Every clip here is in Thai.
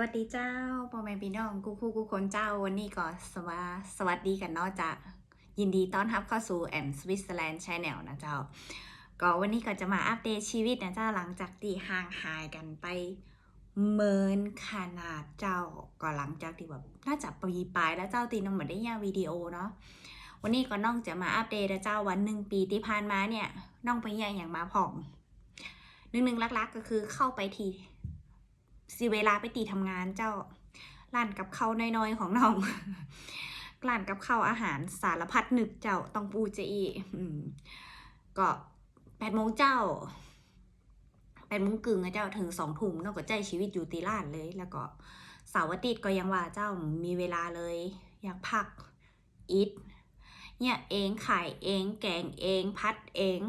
สวัสดีเจ้าพ่อแม่พี่น้องกูคู่กูคนเจ้าวันนี้ก็สวาสวัสดีกันเนาะจะยินดีต้อนรับเข้าสู่แอมสวิตเซอร์แลนด์ชแนลนะเจ้า ก็วันนี้ก็จะมาอัปเดตชีวิตนะเจ้าหลังจากที่ห่างหายกันไปเมินขนาดเจ้าก็หลังจากที่แบบน่าจะปีปลายแล้วเจ้าตีน้องเหมือนได้ยาวิดีโอเนาะวันนี้ก็น้องจะมาอัปเดตนะเจ้าวันหนึ่งปีที่ผ่านมาเนี่ยน้องไปแย่อย่างมาผ่องหนึ่งหนึ่งลักๆก็คือเข้าไปที สิเวลาไปตีทำงานเจ้าร้านกับข้าวน้อยๆของน้องร้านกับข้าวอาหารสารพัดนึกเจ้าต้องปูเจอีก็แปดโมงเจ้าแปดโมงกึ่งอะเจ้าถึงสองทุ่มนองก็ใจชีวิตอยู่ตีร้านเลย แล้วก็เสาร์อาทิตย์ก็ยังว่าเจ้ามีเวลาเลย อยากพักอิทเนี่ยเองขายเองแกงเองพัดเอง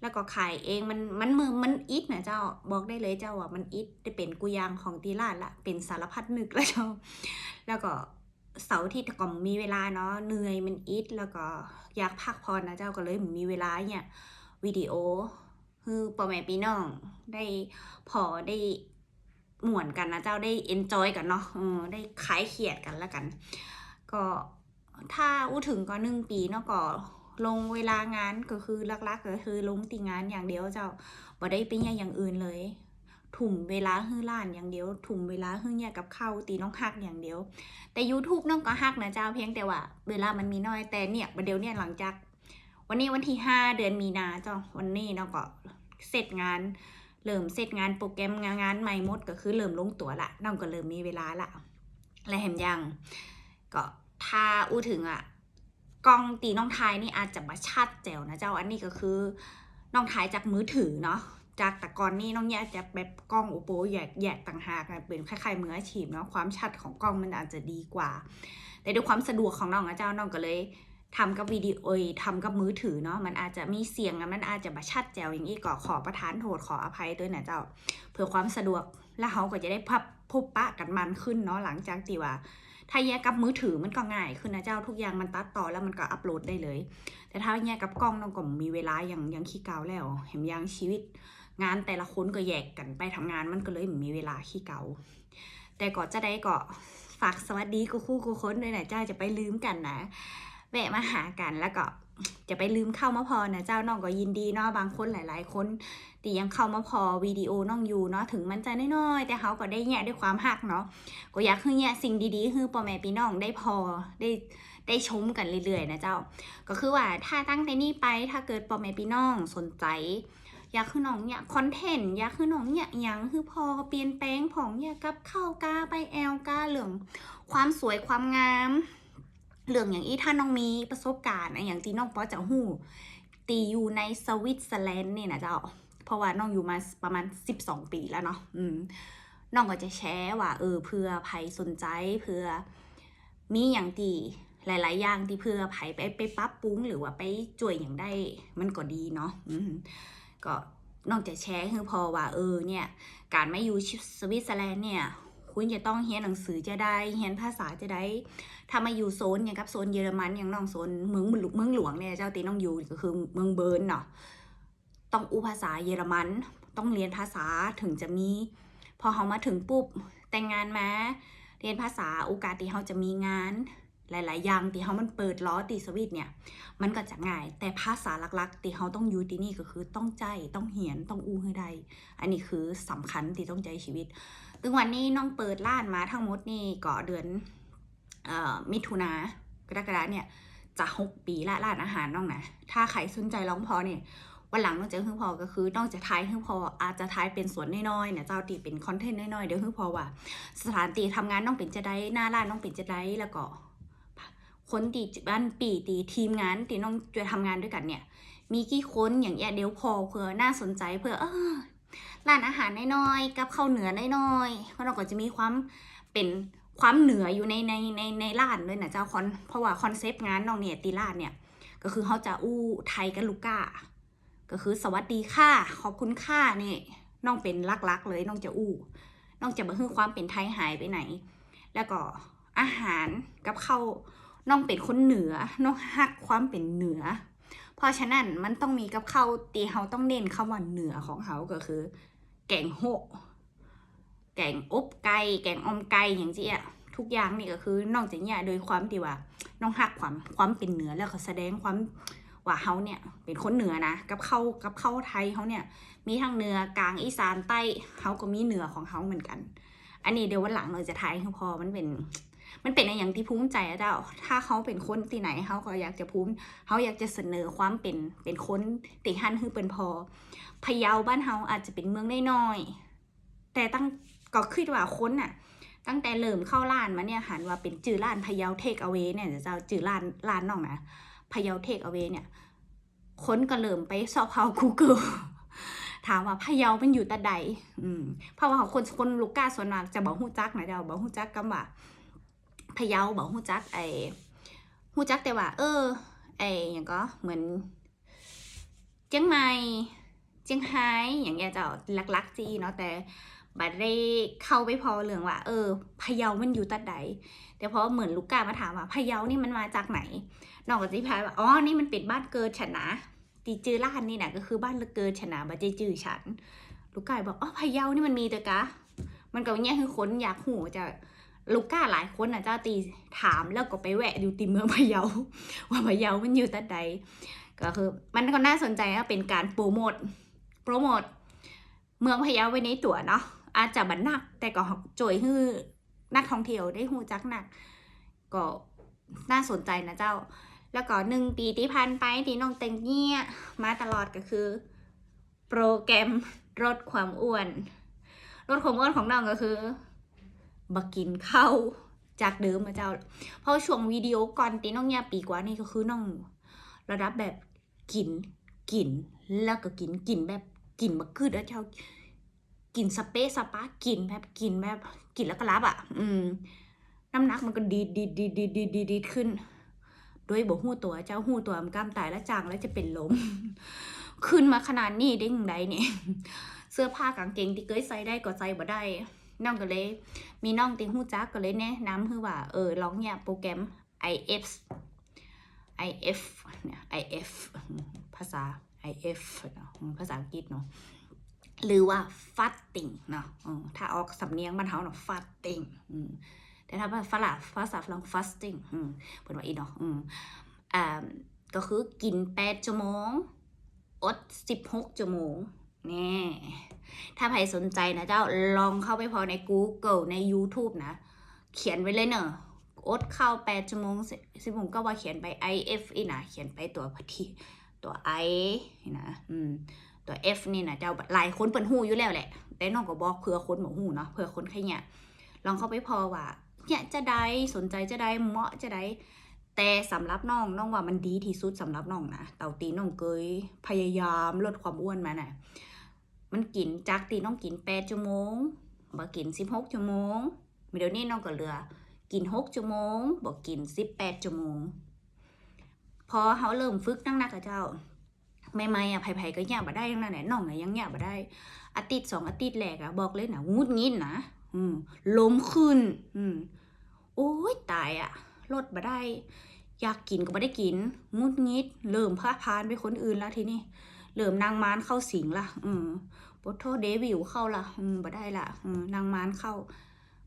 แล้วก็ขายเองมันมันมือมันอิดนะเจ้าบอกได้เลยเจ้าว่ามันอิดได้เป็นกุยางของตีลาดละเป็นสารพัดนึกแล้วเจ้าแล้วก็เสาร์ที่ก็มีเวลาเนาะเหนื่อยมันอิดแล้วก็อยากพักผ่อนนะเจ้าก็เลยมีเวลาเนี่ยวิดีโอคือพ่อแม่พี่น้องได้พอได้หมวนกันนะเจ้าได้เอนจอยกันเนาะออได้ขายเขียดกันแล้วกัน ก็ถ้าอู้ถึงก็หนึ่งปีเนาะก็ ลงเวลางานก็คือลักๆก็คือลงตีงานอย่างเดียวเจ้าบ่ได้ไปเนี่ยอย่างอื่นเลยถุ่มเวลาฮื้อล้านอย่างเดียวถุ่มเวลาฮื้อเนี่ยกับข้าวตีน้องฮักอย่างเดียว แต่ YouTube น้องก็ฮักนะเจ้าเพียงแต่ว่า เวลามันมีน้อยแต่เนี่ยประเดี๋ยวเนี่ยหลังจาก วันนี้วันที่ห้าเดือนมีนาเจ้าวันนี้น้องก็เสร็จงานเริ่มเสร็จงานโปรแกรมงานงานใหม่หมดก็คือเริ่มลงตัวละน้องก็เริ่มมีเวลาละและแหมยังก็ถ้าอู้ถึงอะ กล้องตีน้องทายนี่อาจจะมาชัดแจ๋วนะเจ้าอันนี้ก็คือน้องทายจากมือถือเนาะจากแต่ก่อนนี่น้องแยกจะแบบกล้องโอโปแยกแยกต่างหากเป็นคล้ายๆมืออาชีพเนาะความชัดของกล้องมันอาจจะดีกว่า แต่ด้วยความสะดวกของน้องนะเจ้าน้องก็เลยทำกับวิดีโอทำกับมือถือเนาะมันอาจจะมีเสียงอะมันอาจจะมาชัดแจ๋วอย่างนี้ก็ขอประทานโทษขออภัยด้วยนะเจ้า เพื่อความสะดวกแล้วเขาก็จะได้พับพบปะกันมันขึ้นเนาะหลังจากที่ว่า ถ้าแยกกับมือถือมันก็ง่ายขึ้นนะเจ้าทุกอย่างมันตัดต่อแล้วมันก็อัปโหลดได้เลย แต่ถ้าแยกกับกล้องน้องก็มีเวลาอย่างยังขี้เกาแล้วเห็นยังชีวิต งานแต่ละคนก็แยกกันไปทำงานมันก็เลยมีเวลาขี้เกาแต่ก็จะได้ก็ฝากสวัสดีกูคู่กูค้นด้วยนะเจ้าจะไปลืมกันนะแวะมาหากันแล้วก็ จะไปลืมเข้ามาพอนะเจ้าน้องก็ยินดีเนาะบางคนหลาย ๆ คนที่ยังเข้ามาพอวิดีโอน้องอยู่เนาะถึงมันจะน้อยๆแต่เขาก็ได้แง่ด้วยความหักเนาะก็อยากให้เนี่ยสิ่งดีๆ คือพ่อแม่พี่น้องได้พอได้ได้ชมกันเรื่อยๆนะเจ้า ก็คือว่าถ้าตั้งแต่นี้ไปถ้าเกิดพ่อแม่พี่น้องสนใจอยากคือน้องเนี่ยคอนเทนต์อยากคือน้องเนี่ยอย่างคือพอเปลี่ยนแปลงของเนี่ยกับเข้ากาไปแอลกาเหลืองความสวยความงาม เรื่องอย่างอีถ้าน้องมีประสบการณ์อย่างที่น้องปอจะหู้ตีอยู่ในสวิตเซอร์แลนด์เนี่ยนะเจ้า เพราะว่าน้องอยู่มาประมาณ 12 ปีแล้วเนาะอืมน้องก็จะแชร์ว่า เออเพื่อไผสนใจเพื่อมีอย่างที่หลาย ๆ อย่างที่เพื่อไผไปไปปรับปรุงหรือว่าไปจ่วยอย่างได้มันก็ดีเนาะก็นอกจากแชร์คือพอว่าเออเนี่ย การไมาอยู่สวิตเซอร์แลนด์เนี่ย คุณจะต้องเรียนหนังสือจะได้เรียนภาษาจะได้ถ้ามาอยู่โซนอย่างกับโซนเยอรมันอย่างน้องโซนเมืองเมืองหลวงเนี่ยเจ้าตีน้องอยู่ก็คือเมืองเบิร์นเนาะต้องอู้ภาษาเยอรมัน ต้องเรียนภาษาถึงจะมี พอเขามาถึงปุ๊บแต่งงานมาเรียนภาษาโอกาสที่เขาจะมีงาน หลาย ๆ อย่างที่เขามันเปิดล้อตีสวิตเนี่ย มันก็จะง่าย แต่ภาษาหลักๆที่เขาต้องอยู่ที่นี่ก็คือต้องใจต้องเหียนต้องอู้ให้ได้ อันนี้คือสำคัญที่ต้องใจชีวิต ถึงวันนี้น้องเปิดร้านมาทั้งหมดนี่ก็เดือนออมิถุนากรกฎาเนี่ยจะหกปีละร้านอาหารน้องนะ ถ้าใครสนใจร้องพอเนี่ยวันหลังน้องจะฮึ่งพอก็คือน้องจะทายฮึ่งพออาจจะทายเป็นส่วนน้อยๆเนี่ยเจ้าตีเป็นคอนเทนต์น้อยๆเดี๋ยวฮึ่งพอว่า สถานตีทำงานน้องเป็นจะได้หน้าร้านน้องเป็นจะได้แล้วก็คนตีบ้านปีตีทีมงานตีน้องจะทำงานด้วยกันเนี่ย มีกี่คนอย่างเงี้ยเดี๋ยวพอเพื่อน่าสนใจเพื่อเออ ร้านอาหารน้อยๆกับข้าวเหนือน้อยๆเพราะเราก็จะมีความเป็นความเหนืออยู่ในในในในร้านด้วยนะเจ้าคอนเพราะว่าคอนเซปต์งานน้องเนี่ยตีร้านเนี่ยก็คือเขาจะอู้ไทยกับลูก้า ก็คือสวัสดีค่ะขอบคุณค่ะนี่น้องเป็นลักๆเลยน้องจะอู้น้องจะมาฮือความเป็นไทยหายไปไหน แล้วก็อาหารกับข้าวน้องเป็นคนเหนือน้องฮักความเป็นเหนือ เพราะฉะนั้นมันต้องมีกับข้าวตีเขาต้องเน้นคำว่าเหนือของเขาก็คือ แกงโฮแกงอบไก่แกงอมไก่อย่างที่อะทุกอย่างนี่ก็คือนอกจากเนี่ยโดยความที่ว่าน้องหักความความเป็นเหนือแล้วก็แสดงความว่าเขาเนี่ยเป็นคนเหนือนะกับเข้ากับเข้าไทยเขาเนี่ยมีทั้งเหนือกลางอีสานใต้เขาก็มีเหนือของเขาเหมือนกัน อันนี้เดี๋ยววันหลังเราจะทายให้พอมันเป็น มันเป็นอย่างที่ภูมิใจอะเจ้าถ้าเขาเป็นคนที่ไหนเขาก็อยากจะภูมิเขาอยากจะเสนอความเป็นเป็นคนติฮันคือเป็นพอพะเยาบ้านเฮาอาจจะเป็นเมืองน้อยๆแต่ตั้งก็คิดว่าคนน่ะ ตั้งแต่เริ่มเข้าร้านมาเนี่ยหันว่าเป็นจื่อร้านพะเยาเทคเอา a y เนี่ยเจ้าจื่อร้านร้านน้องนะพะเยาเทคเอา a y เนี่ยคนก็เริ่มไปสอบเขาคูเกิลถามว่าพะเยามันอยู่ตะใด อืม เพราะว่าคนคนลูกก้าส่วนมากจะบอกฮู้จักนะเจ้าบอกฮู้จักกับว่า พะเยาบอกฮู้จักไอ้ฮู้จักแต่ว่า เออ ไอ้อย่างก็เหมือน เจียงใหม่เจียงไฮ้อย่างเงี้ยเจ้าลักๆจีเนาะแต่บัดได้เข้าไปพอเรื่องว่า เออพะเยามันอยู่ตะใดแต่พอเหมือนลูกกามาถามว่าพะเยานี่มันมาจากไหนนอกจากที่พายว่าอ๋อนี่มันเป็นบ้านเกิดฉันนะตีจือร้านนี่นะก็คือบ้านละเกิดชนะบัจจือฉัน ลูกไก่บอกอ๋อพะเยานี่มันมีแต่กะ มันก็เนี่ยคือคนอยากหูจะ ลูกก้าหลายคนน่ะเจ้าตีถามแล้วก็ไปแวะดูตีเมืองพะเยา ว่าพะเยามันอยู่ตัดใดก็คือ มันก็น่าสนใจว่าเป็นการโปรโมทโปรโมทเมืองพะเยาไว้ในตั๋วเนาะอาจจะบันนัก แต่ก็โจยให้นักท่องเที่ยวได้หูจักหนัก ก็น่าสนใจนะเจ้า แล้วก็หนึ่งปีที่ผ่านไปที่น้องเต็งเงี้ยมาตลอดก็คือ โปรแกรมลดความอ้วนลดความอ้วนของน้องก็คือ บักกินข้าวจากเดิมมาเจ้า เพราะช่วงวิดีโอก่อนตีน้องเนี่ยปีกว่านี่ก็คือน้อง ระดับแบบกินกินแล้วก็กินกินแบบกินบักคืดแล้วเจ้ากินสเปซสปากินแบบกินแบบกินแล้วก็รับอะ อืม น้ำหนักมันก็ดีดดีดดีดดีดดีดดีดีขึ้นโดยบอกหู้ตัวเจ้าหู้ตัวมันกล้ามตายแล้วจางแล้วจะเป็นลม ขึ้นมาขนาดนี้ได้ยังไงเนี่ย เสื้อผ้ากางเกงที่เคยใส่ได้ก็ใส่บ่ได้น้องก็เลย มีน้องติงหูจักก็เลยแนะนำคือว่าเออลองเนี่ยโปรแกรม IF IF เนี่ย IF ภาษา IF เนอะภาษาอังกฤษเนาะหรือว่า fasting เนาะถ้าออกสำเนียงบ้านเฮาเนาะ fasting แต่ถ้าฝรั่งภาษาฝรั่ง fasting เปิดว่าอีเนาะอ่าก็คือกิน8ชั่วโมง อด16ชั่วโมง นี่ ถ้าใครสนใจนะเจ้าลองเข้าไปพอใน Google ใน YouTube นะ เขียนไว้เลยเนอะอดเข้า8ชั่วโมงสิบผมก็ว่าเขียนไป IF อีนะเขียนไปตัวพทีตัว I นี่นะอืมตัว F นี่นะเจ้าหลายคนเปิดหูอยู่แล้วแหละ แต่น้องก็บอกเผื่อคนหมหูเนาะเผื่อคนใครเนี่ยลองเข้าไปพอว่าเนี่ยจะได้สนใจจะได้เหมาะจะได้แต่สำหรับน้องน้องว่ามันดีที่สุดสำหรับน้องนะเต่าตีน้องเคยพยายามลดความอ้วนมาน่ะ มันกินจากตีน้องกินแปดชั่วโมงบ่กินสิบหกชั่วโมงเดี๋ยวนี้น้องก็เหลือ กินหกชั่วโมงบ่กินสิบแปดชั่วโมง พอเขาเริ่มฝึกนั่งนักกับเจ้าไม่ไม่อะไผ่ๆก็ย่าบ่ได้ทั้งนั้นแหละน้องน่ะยังย่าบ่ได้อาทิตย์สองอาทิตย์แรกอะบอกเลยนะงุดงิดนะอืมลมขึ้น อืมโอ้ยตายอะลดบ่ได้ อยากกินก็บ่ได้กินงุดงิด เริ่มพาพานไปคนอื่นแล้วทีนี้ เริ่มนางมารเข้าสิงละอืมปโทเดวิลเข้าละอืมบ่ได้ละอืมนางมารเข้า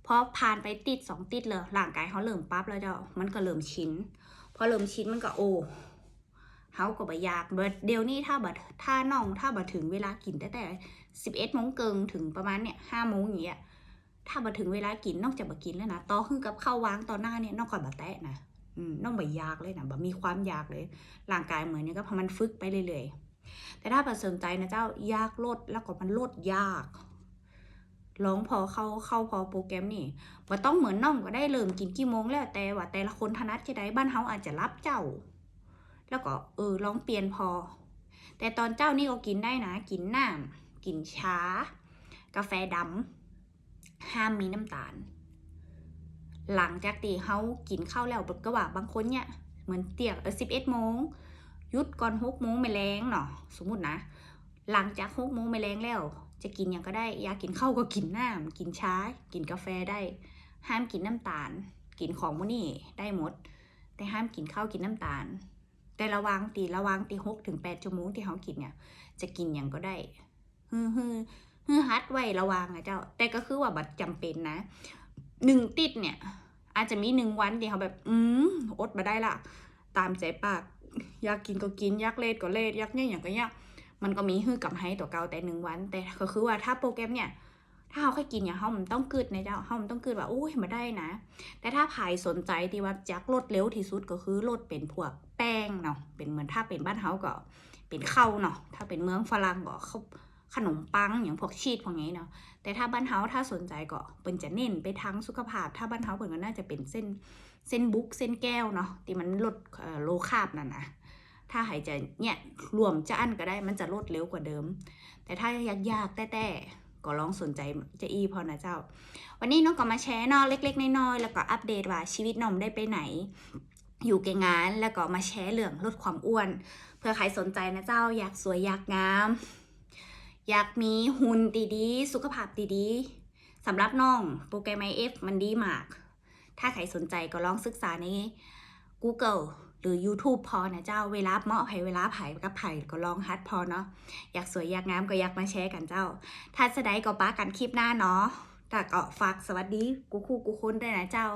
เพอผ่านไปติดสองติดเลยร่างกายเขาเริ่มปั๊บแล้วเจ้ามันก็เริ่มชิ้น พอเริ่มชิ้นมันก็โอ้เฮาก็บ่อยากเดี๋ยวนี้ถ้าบัดถ้าน้องถ้าบัดถึงเวลากินแต่แต่สิบเอ็ดโมงเกิงถึงประมาณเนี่ยห้าโมงอย่างเงี้ยถ้ามาถึงเวลากินนอกจากมากินแล้วนะต่อขึ้นกับข้าววางต่อหน้าเนี่ยนอกก่อนมาแตะนะอืมน้องบ่อยากเลยนะบ่มีความอยากเลยร่างกายเหมือนเนี่ยก็พอมันฝึกไปเรื่อยๆ แต่ถ้าประสนใจนะเจ้ายากลดแล้วก็มันลดยากลองพอเข้าเข้าพอโปรแกรมนี่ว่าต้องเหมือนน้องก็ได้เริ่มกินกี่โมงแล้วแต่ว่าแต่ละคนถนัดจะได้บ้านเฮาอาจจะรับเจ้า แล้วก็เออลองเปลี่ยนพอ แต่ตอนเจ้านี่ก็กินได้นะ กินน้ำกินชากาแฟดำห้ามมีน้ำตาล หลังจากตีเขากินข้าวแล้วก็ว่าบางคนเนี่ยเหมือนเตียกเออสิบเอ็ดโมง ยุดก่อนหกโมงไม่แรงเนาะสมมตินะ หลังจากหกโมงไม่แรงแล้ว จะกินย่างก็ได้ อยากกินข้าวก็กินน้ำกินชากินกาแฟได้ ห้ามกินน้ำตาล กินของพวกนี้ได้หมด แต่ห้ามกินข้าวกินน้ำตาล แต่ระวังตีระวังตีหกถึงแปดชั่วโมงที่เขากินเนี่ยจะกินย่างก็ได้ฮือฮือฮือฮัดไว้ระวังอะเจ้า แต่ก็คือว่าบัดจำเป็นนะหนึ่งติดเนี่ย อาจจะมีหนึ่งวันที่เขาแบบ อืมอดมาได้ละตามใจปาก อยากกินก็กินอยากเล่นก็เล่นอยากเนี่ยอย่างก็เนี่ยมันก็มีฮือกับให้ตัวเก่าแต่หนึ่งวัน แต่ก็คือว่าถ้าโปรแกรมเนี่ย ถ้าเขาแค่กินอย่างเขามันต้องกึดนะเจ้าเขามันต้องกึดว่าโอ้ยมาได้นะ แต่ถ้าภายสนใจที่ว่าจักลดเร็วที่สุดก็คือลดเป็นพวกแป้งเนาะเป็นเหมือนถ้าเป็นบ้านเฮาก็เป็นข้าวเนาะถ้าเป็นเมืองฝรั่งก็ข้าขนมปังอย่างพวกชีสพวกนี้เนาะแต่ถ้าบ้านเฮาถ้าสนใจก็เปิ่นจะเน้นไปทางสุขภาพ ถ้าบ้านเฮาเปิ่นก็น่าจะเป็นเส้น เส้นบุ๊กเส้นแก้วเนาะที่มันลดโลคาบนั่นนะถ้าหายใจเนี่ยรวมจะอั้นก็ได้มันจะลดเร็วกว่าเดิม แต่ถ้ายากๆแต่ก็ลองสนใจจะอีพอนะเจ้า วันนี้น้องก็มาแชร์นอเล็ก ๆน้อยๆแล้วก็อัปเดตว่าชีวิตน้องได้ไปไหน อยู่แกงานแล้วก็มาแชร์เรื่องลดความอ้วน เพื่อใครสนใจนะเจ้า อยากสวยอยากงาม อยากมีหุ่นดีๆสุขภาพดีๆสำหรับน้องโปรแกรม IF มันดีมาก ถ้าใครสนใจก็ลองศึกษาใน Google หรือ YouTube พอนะเจ้าเวลาเหมาะไผเวลาไผกับไผก็ลองฮัดพอเนาะอยากสวยอยากงามก็อยากมาแชร์กันเจ้า ถ้าจะได้ก็ป้ากันคลิปหน้าเนาะแต่ก็ฝากสวัสดีกูคู่กูคุณด้วยนะเจ้า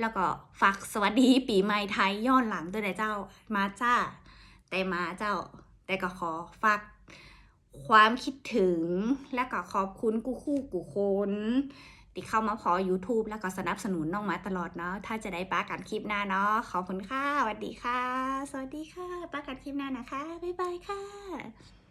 แล้วก็ฝากสวัสดีปีใหม่ไทยย้อนหลังด้วยนะเจ้ามาจ้า แต่มาเจ้า แต่ก็ขอฝากความคิดถึงและก็ขอบคุณกูคู่กูคน ที่เข้ามาพอ YouTube แล้วก็สนับสนุนน้องมาตลอดเนาะถ้าจะได้ป้ากันคลิปหน้าเนาะขอบคุณค่ะสวัสดีค่ะ สวัสดีค่ะป้ากันคลิปหน้านะคะบ๊ายบายค่ะ